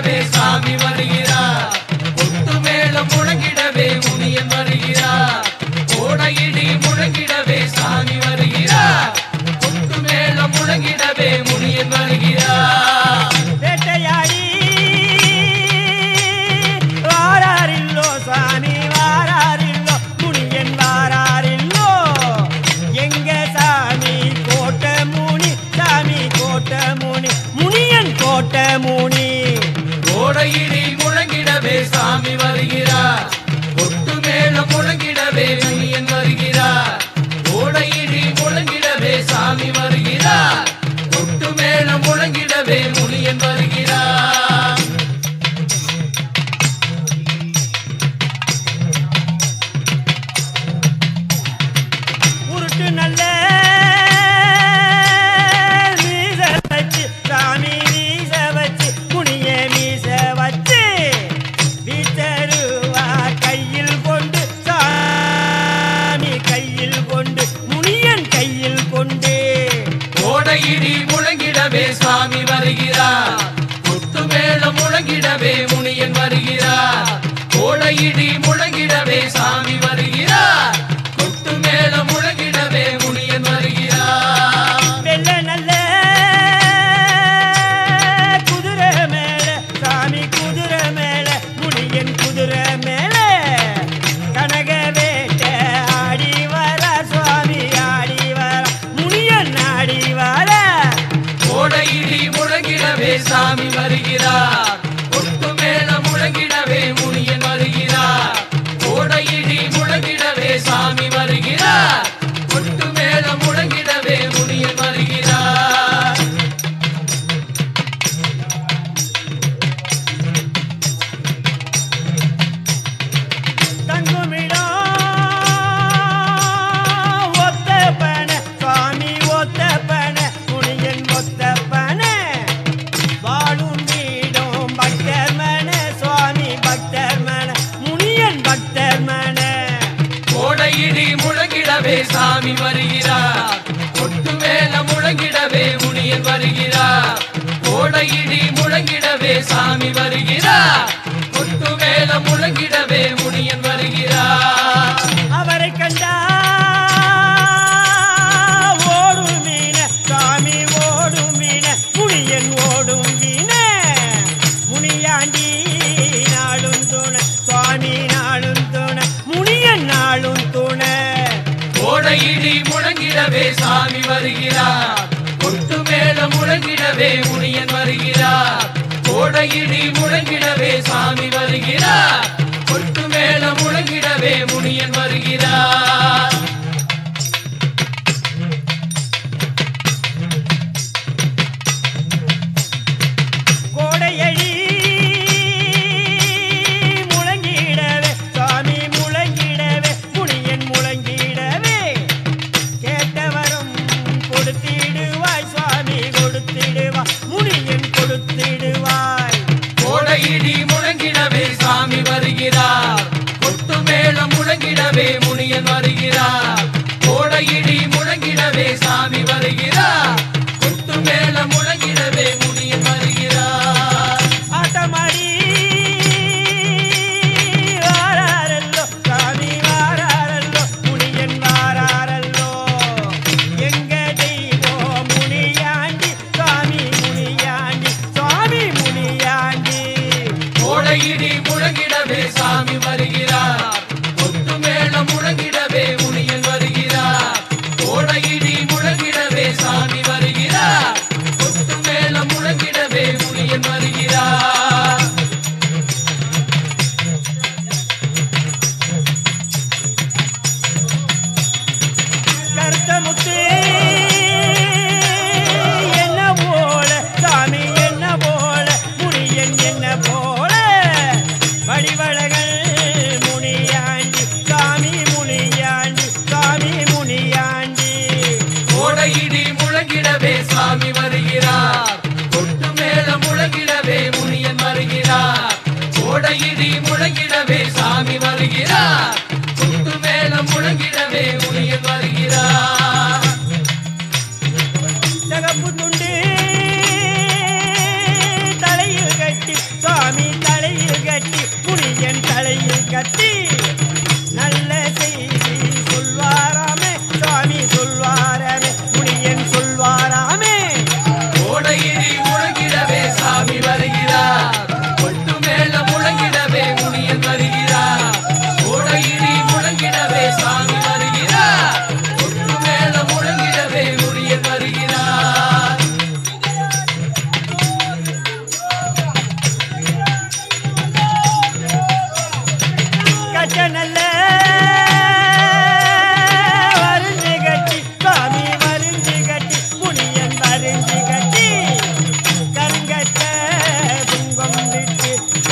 Travis. முழங்கிடவே சாமி வருகிறார். ஒட்டு மேளம் முழங்கிடவே முனியன் வருகிறார். கோடையிடி முழங்கிடவே சாமி வருகிறார். ஒட்டு மேளம் முழங்கிடவே முழங்கிடி முழங்கிடவே சாமி சாமி வருகிறார். முழங்கிடவே சாமி வருகிறார். கொட்டு மேல முழங்கிடவே முனியன் வருகிறார். கோடையிடி முழங்கிடவே சாமி வருகிறார். கொட்டு மேல முழங்கிடவே சாமி வருகிறார். கொட்டு மேல முழங்கிடவே முனியன் வருகிறார். கோடையிடி முழங்கிடவே சாமி வருகிறார். கொட்டு மேல முழங்கிடவே முனியன் வருகிறார். வருகிறவே முனியன் வருகிறார். கோடையிடி முழங்கிடவே சாமி வருகிறார்.